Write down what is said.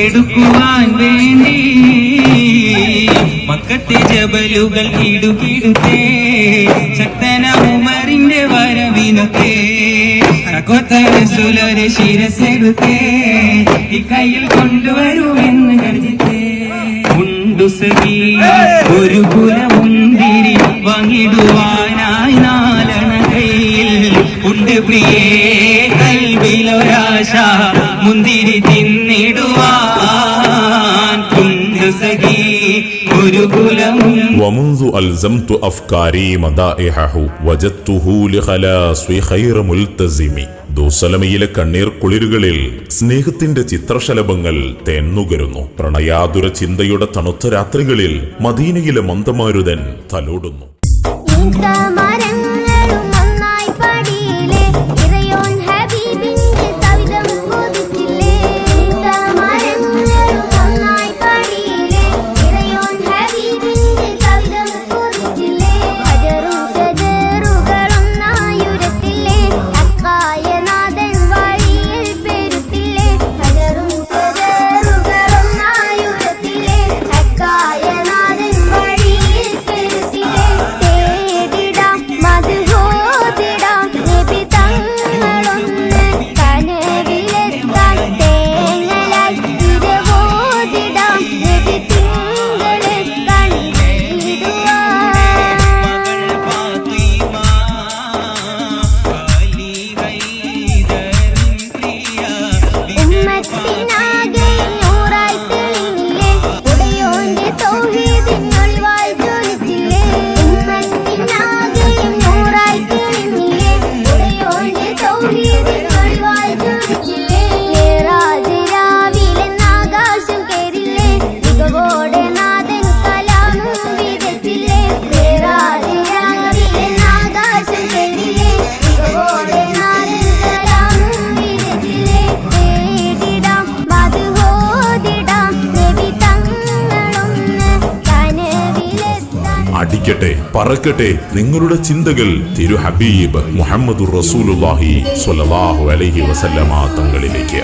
എടുക്കുവാൻ വേണ്ടി. മക്കത്തെ ജബലുകൾ ഇടുകിടുത്തേ ശക്തന ഉമറിന്റെ വരവിനൊക്കെ കൊത്തരസുലൊരു ശിരസെടുത്തേ. ഈ കയ്യിൽ കൊണ്ടുവരുമെന്ന് കരുതിത്തേ. ഉണ്ടു സഖി ഒരു കുലമുന്തിരി വാങ്ങിടുവാനായി നാലണ കയ്യിൽ. ഉണ്ട് പ്രിയേ കൽവിലൊരാശ മുന്തിരി തിന്നിടുവാൻ ومنذ ألزمت أفكاري مدائحه وجدته لخلاصي خير ملتزم ദുസലമയിലെ കണ്ണീർ കുളിരുകളിൽ സ്നേഹത്തിന്റെ ചിത്രശലഭങ്ങൾ തേന്നുകരുന്നു പ്രണയാതുര ചിന്തയുടെ തണുത്ത രാത്രികളിൽ മദീനയിലെ മന്ദമാരുതൻ തലോടുന്നു അടിക്കട്ടെ പറക്കട്ടെ നിങ്ങളുടെ ചിന്തകൾ തിരു ഹബീബ് മുഹമ്മദ് റസൂലുല്ലാഹി സ്വല്ലല്ലാഹു അലൈഹി വസല്ലമ തങ്ങളിലേക്ക്.